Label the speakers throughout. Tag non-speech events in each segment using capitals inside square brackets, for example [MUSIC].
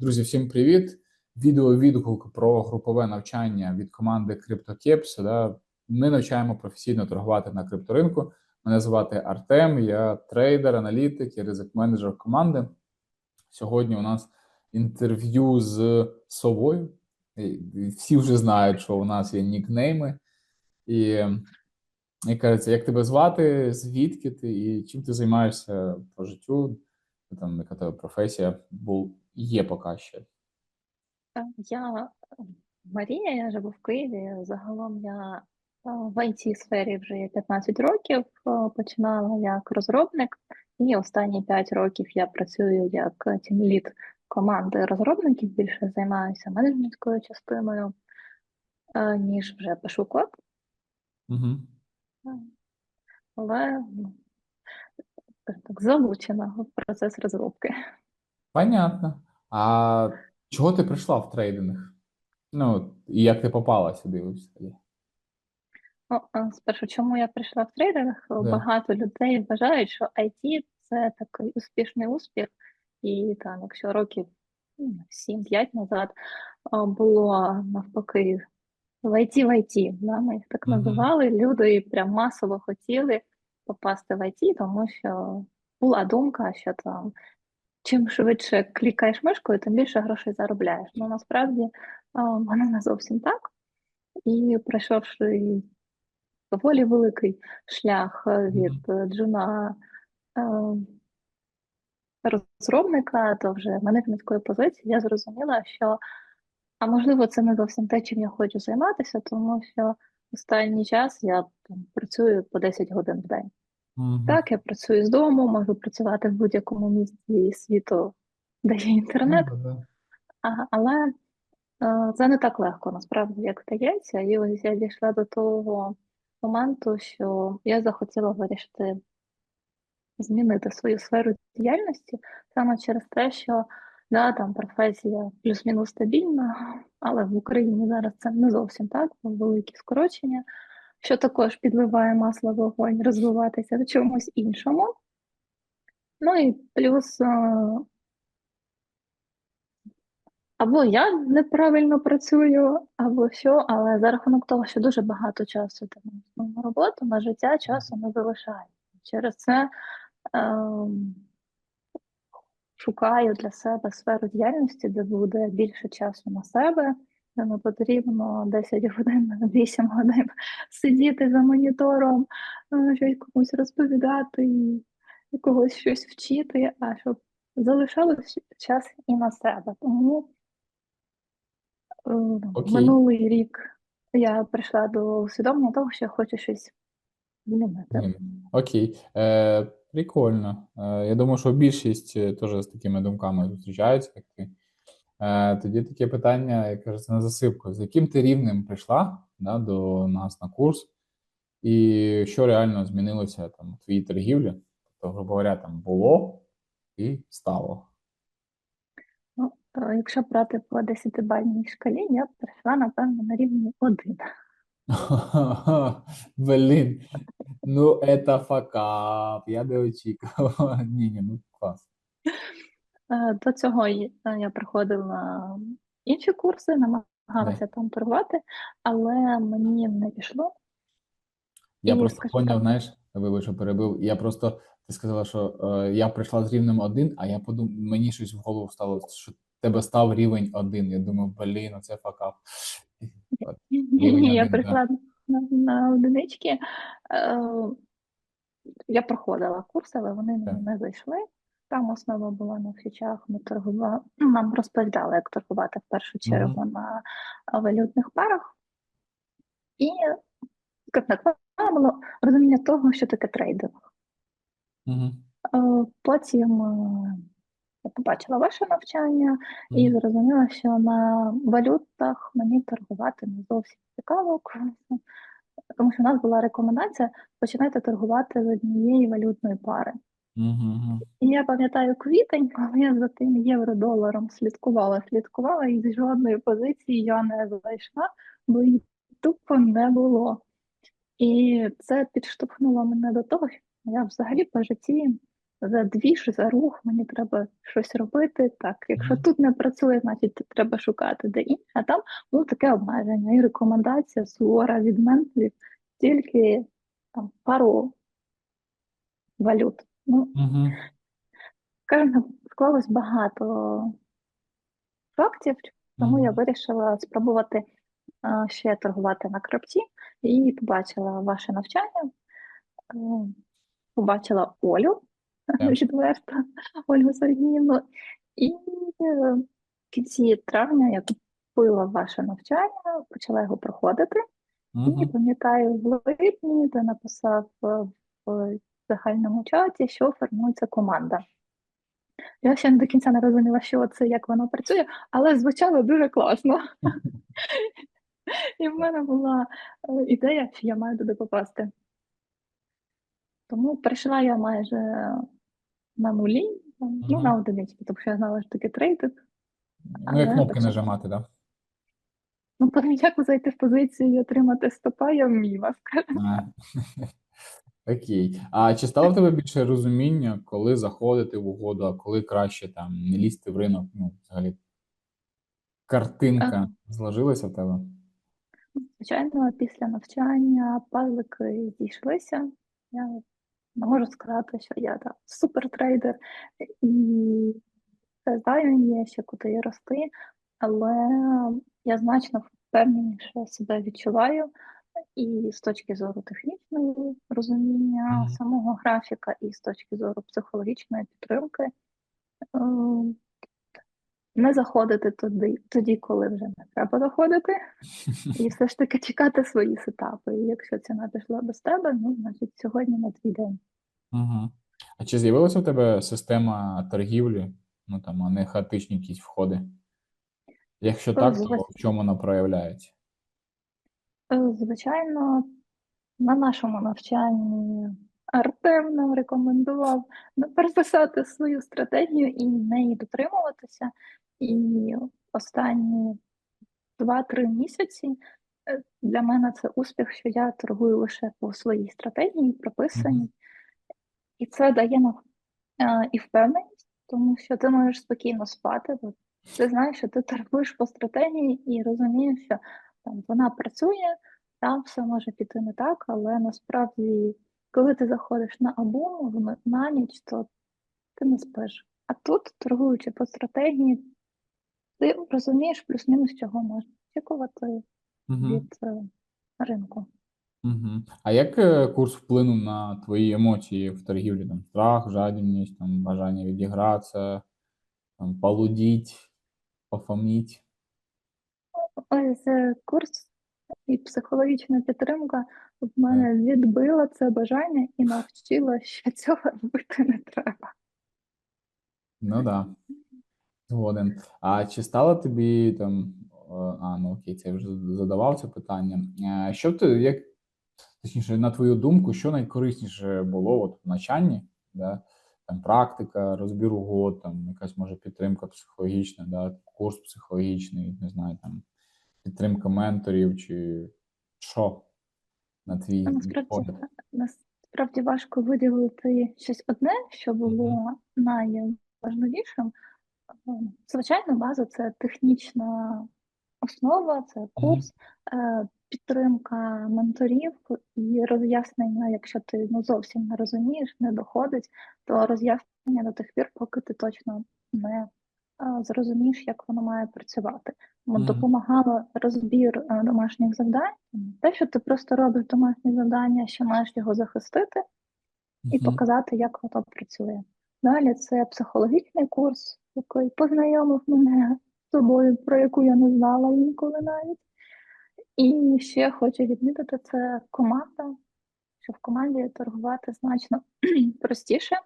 Speaker 1: Друзі, всім привіт! Відеовідгук про групове навчання від команди CryptoCaps. Да. Ми навчаємо професійно торгувати на крипторинку. Мене звати Артем, я трейдер, аналітик і ризик-менеджер команди. Сьогодні у нас інтерв'ю з совою. Всі вже знають, що у нас є нікнейми. І, і кажеться, як тебе звати, звідки ти і чим ти займаєшся по життю? Там яка тебе професія був є поки ще.
Speaker 2: Е, Я Марія, я живу в Києві. Загалом я е, в it сфері вже є 15 років. Е, Починала як розробник, і останні 5 років я працюю як тімлід команди розробників. Більше займаюся менеджментською частиною, ніж вже пишу код.
Speaker 1: Угу.
Speaker 2: Але ну, так залучена в процес розробки.
Speaker 1: Понятно. А чого ти прийшла в трейдинг? Ну, і як ти попала сюди взагалі?
Speaker 2: Ну, спершу, чому я прийшла в трейдинг?
Speaker 1: Да.
Speaker 2: Багато людей вважають, що IT – це такий успішний успіх. І там, якщо років ну, 7-5 назад було навпаки в IT в IT, да, ми їх так називали, люди прям масово хотіли попасти в IT, тому що була думка, що там чим швидше клікаєш мишкою, тим більше грошей заробляєш. Ну насправді воно не зовсім так. І пройшовши доволі великий шлях е, від джуна е, розробника до вже менеджментської позиції, я зрозуміла, що а можливо це не зовсім те, чим я хочу займатися, тому що останній час я там працюю по 10 годин в день.
Speaker 1: Мгм.
Speaker 2: Так, я працюю з дому, можу працювати в будь-якому місці світу, де є інтернет.
Speaker 1: Да.
Speaker 2: Ага, але е, це не так легко, насправді, як здається. І ось я дійшла до того моменту, що я захотіла вирішити змінити свою сферу діяльності саме через те, що да, там професія плюс-мінус стабільна, але в Україні зараз це не зовсім так, бо великі скорочення, що також підливає масло вогонь розвиватися в чомусь іншому. Ну і плюс е, або я неправильно працюю, або що, але за рахунок того, що дуже багато часу там на роботу, на життя часу не залишає. Через це ем, шукаю для себе сферу діяльності, де буде більше часу на себе, не потрібно 10 годин, [LAUGHS] 8 годин сидіти за монітором, е, щось комусь розповідати і когось щось вчити, а щоб залишалось час і на себе. Тому е,
Speaker 1: Окей.
Speaker 2: минулий рік я прийшла до усвідомлення того, що я хочу щось змінити.
Speaker 1: Окей. Е, прикольно. Е, я думаю, що більшість е, теж з такими думками зустрічаються, як ти. Е, тоді таке питання, як кажеться, на засипку. З яким ти рівнем прийшла да, до нас на курс, і що реально змінилося там у твоїй торгівлі? Тобто, грубо говоря, там було і стало.
Speaker 2: Ну, е, якщо брати по 10-бальній шкалі, я прийшла, напевно, на рівні 1. [LAUGHS]
Speaker 1: Блін, ну это факап, я не очікував. [LAUGHS] Ні, ні, ну клас.
Speaker 2: Е, До цього е, я приходила на інші курси, намагалася там торгувати, але мені не пішло.
Speaker 1: Я
Speaker 2: І,
Speaker 1: просто поняв, знаєш, вибач, що перебив. Я просто ти сказала, що е, я прийшла з рівнем один, а я подумав, мені щось в голову стало, що тебе став рівень один. Я думаю, блін, це факап.
Speaker 2: Ні, я прийшла на, на одинички. Е, я проходила курси, але вони мені не зайшли. Там основа була на фічах. Ми торгували, [CLEARS THROAT] нам розповідали, як торгувати в першу чергу на валютних парах. І так, було розуміння того, що таке трейдинг.
Speaker 1: Угу.
Speaker 2: Е, Потім е, я побачила ваше навчання і зрозуміла, що на валютах мені торгувати не зовсім цікаво, тому що в нас була рекомендація починайте торгувати з однієї валютної пари. І я пам'ятаю квітень, [LAUGHS] коли я за тим євро-доларом слідкувала, слідкувала, і з жодної позиції я не зайшла, бо її тупо не було. І це підштовхнуло мене до того, що я взагалі по житті за двіж, за рух, мені треба щось робити. Так, якщо
Speaker 1: Мгм.
Speaker 2: тут не працює, значить треба шукати де інше. А там було таке обмеження і рекомендація сувора від менторів тільки там пару валют. Ну,
Speaker 1: Мгм.
Speaker 2: скажімо, склалось багато фактів, тому я вирішила спробувати а, ще торгувати на крипті і побачила ваше навчання, е, побачила Олю
Speaker 1: Так. [LAUGHS]
Speaker 2: відверто, Ольгу Сергіївну, і е, в кінці травня я купила ваше навчання, почала його проходити. І пам'ятаю, в липні ти написав е, в загальному чаті, що формується команда. Я ще не до кінця не розуміла, що це, як воно працює, але звучало дуже класно. І в мене була е, ідея, що я маю туди попасти. Тому прийшла я майже на нулі, ну, на
Speaker 1: Мгм.
Speaker 2: одиниці, тому що я знала, що таке трейдинг.
Speaker 1: Ну,
Speaker 2: Але
Speaker 1: кнопки нажимати, да?
Speaker 2: Ну, як зайти в позицію і отримати стопа, я вміла, скажімо.
Speaker 1: Окей. А чи стало в тебе більше розуміння, коли заходити в угоду, а коли краще там не лізти в ринок? Ну, взагалі, картинка зложилася в тебе?
Speaker 2: Звичайно, після навчання пазлики зійшлися. Я не можу сказати, що я там супертрейдер і це знаю, є ще куди рости, але я значно впевненіше себе відчуваю і з точки зору технічної розуміння
Speaker 1: Мгм.
Speaker 2: самого графіка, і з точки зору психологічної підтримки. Ем, Не заходити туди, тоді, коли вже не треба заходити, і [LAUGHS] все ж таки чекати свої сетапи. І якщо ціна пішла без тебе, ну значить сьогодні не твій день.
Speaker 1: Угу. А чи з'явилася в тебе система торгівлі? Ну там, а не хаотичні якісь входи? Якщо так, то в чому вона проявляється?
Speaker 2: Е, Звичайно, на нашому навчанні Артем нам рекомендував переписати свою стратегію і неї дотримуватися. І останні 2-3 місяці е, для мене це успіх, що я торгую лише по своїй стратегії, прописаній. І це дає нам е, і впевненість, тому що ти можеш спокійно спати, бо ти знаєш, що ти торгуєш по стратегії і розумієш, що там вона працює, там все може піти не так, але насправді, коли ти заходиш на абу на ніч, то ти не спиш. А тут, торгуючи по стратегії, ти розумієш плюс-мінус, чого можна очікувати
Speaker 1: Мгм.
Speaker 2: від е, ринку.
Speaker 1: Мгм. А як е, курс вплинув на твої емоції в торгівлі? Там страх, жадібність, там бажання відігратися, там полудіть, пофаміть?
Speaker 2: Ось курс і психологічна підтримка в мене відбила це бажання і навчила, що цього робити не треба.
Speaker 1: Ну да, згоден. А чи стало тобі там, а, ну окей, це я вже задавав це питання. Е, Що ти, як, точніше, на твою думку, що найкорисніше було от в навчанні, да? Там практика, розбір угод, там якась може підтримка психологічна, да? Курс психологічний, не знаю, там підтримка менторів, чи що на твій
Speaker 2: Насправді, насправді важко виділити щось одне, що було найважливішим. Ем, Звичайно, база це технічна основа, це курс, е, підтримка менторів і роз'яснення, якщо ти ну, зовсім не розумієш, не доходить, то роз'яснення до тих пір, поки ти точно не зрозумієш, як воно має працювати. Тому
Speaker 1: Мгм.
Speaker 2: допомагало розбір е, домашніх завдань, те, що ти просто робиш домашнє завдання, що маєш його захистити і
Speaker 1: Мгм.
Speaker 2: показати, як воно працює. Далі це психологічний курс, який познайомив мене з собою, про яку я не знала інколи навіть. І ще хочу відмітити, це команда, що в команді торгувати значно [CLEARS THROAT] простіше.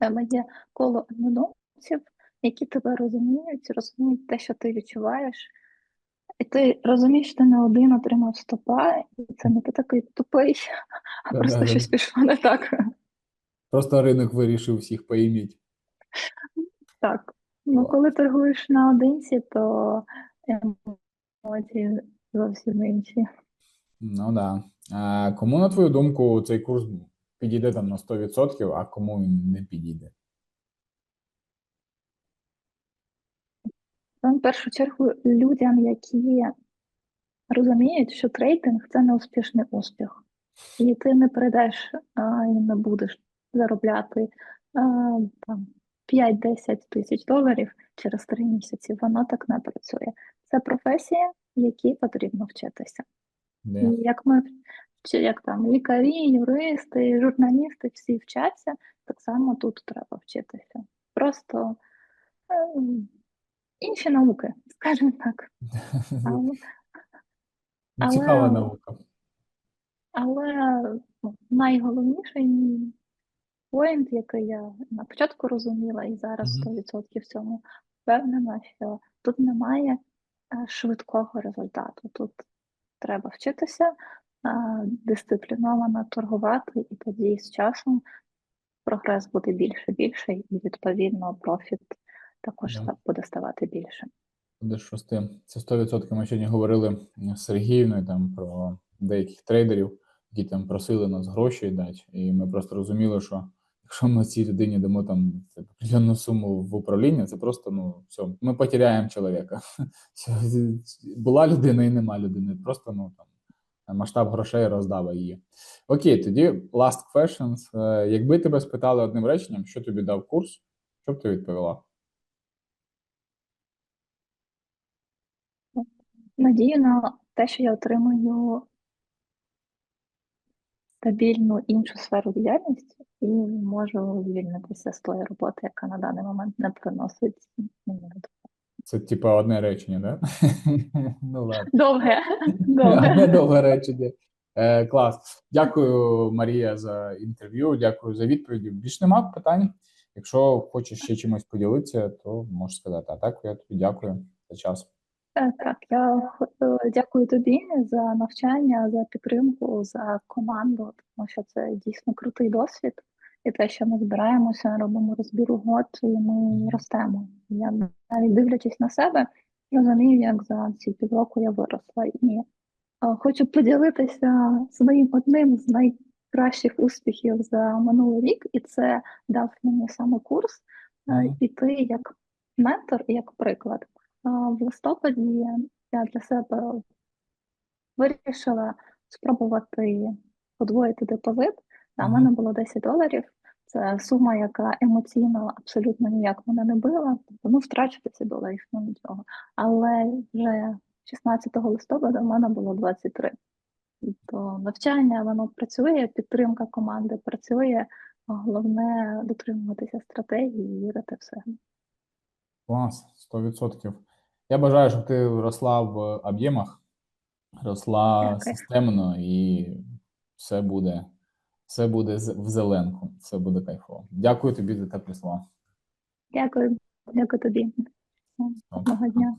Speaker 2: В є коло однодумців, які тебе розуміють, розуміють те, що ти відчуваєш. І ти розумієш, що ти не один отримав стопа, і це не ти такий тупий, а просто
Speaker 1: Да-да-да.
Speaker 2: щось пішло не так.
Speaker 1: Просто ринок вирішив всіх поіміть.
Speaker 2: Так. Ну, коли торгуєш наодинці, то емоції зовсім інші.
Speaker 1: Ну да. А, кому, на твою думку, цей курс підійде там на 100%, а кому він не підійде.
Speaker 2: В першу чергу людям, які розуміють, що трейдинг це не успішний успіх, і ти не перейдеш а, і не будеш заробляти там 5-10 тисяч доларів через три місяці. Воно так не працює. Це професія, якій потрібно вчитися.
Speaker 1: Де?
Speaker 2: І як ми як там лікарі, юристи, журналісти всі вчаться, так само тут треба вчитися. Просто ем, інші науки, скажімо так. [LAUGHS] Але,
Speaker 1: Ну, Цікава
Speaker 2: але-
Speaker 1: наука.
Speaker 2: але ну, найголовніший поінт, який я на початку розуміла, і зараз 100% в цьому впевнена, що тут немає е, швидкого результату. Тут треба вчитися е, дисципліновано торгувати, і тоді з часом прогрес буде більше більше, і відповідно профіт також ста- буде ставати більше.
Speaker 1: Будеш рости. Це 100%. Ми сьогодні говорили з Сергіївною там про деяких трейдерів, які там просили нас гроші дати. І ми просто розуміли, що якщо ми цій людині дамо там определенну суму в управління, це просто ну все, ми потеряємо чоловіка. [LAUGHS] Була людина і нема людини. Просто ну там масштаб грошей роздава її. Окей, тоді last questions. Е, Якби тебе спитали одним реченням, що тобі дав курс, що б ти відповіла?
Speaker 2: Надію на те, що я отримую стабільну іншу сферу діяльності і можу звільнитися з тої роботи, яка на даний момент не приносить мені.
Speaker 1: Це типа одне речення, да? [LAUGHS] Ну ладно.
Speaker 2: Довге, [LAUGHS]
Speaker 1: Одне
Speaker 2: довге.
Speaker 1: довге речення. Е, клас. Дякую, Марія, за інтерв'ю. Дякую за відповіді. Більш нема питань. Якщо хочеш ще чимось поділитися, то можеш сказати. А так я тобі дякую за час.
Speaker 2: Е, Так, я е, дякую тобі за навчання, за підтримку, за команду, тому що це дійсно крутий досвід. І те, що ми збираємося, робимо розбір угод, і ми ростемо. Я навіть дивлячись на себе, розумію, як за ці півроку я виросла. І е, хочу поділитися своїм одним з найкращих успіхів за минулий рік, і це дав мені саме курс е,
Speaker 1: Мгм.
Speaker 2: і ти як ментор і як приклад. В листопаді я для себе вирішила спробувати подвоїти депозит. В мене було 10 доларів. Це сума, яка емоційно абсолютно ніяк мене не била. Тобто, ну, втрачу 10 доларів, ну нічого. Але вже 16 листопада в мене було 23. Тобто навчання воно працює, підтримка команди працює. Головне дотримуватися стратегії і вірити в себе.
Speaker 1: Клас, 100%. Я бажаю, щоб ти росла в об'ємах, росла
Speaker 2: Дякую.
Speaker 1: системно і все буде, все буде в зеленку, все буде кайфово. Дякую тобі за теплі слова.
Speaker 2: Дякую, дякую тобі. Доброго дня.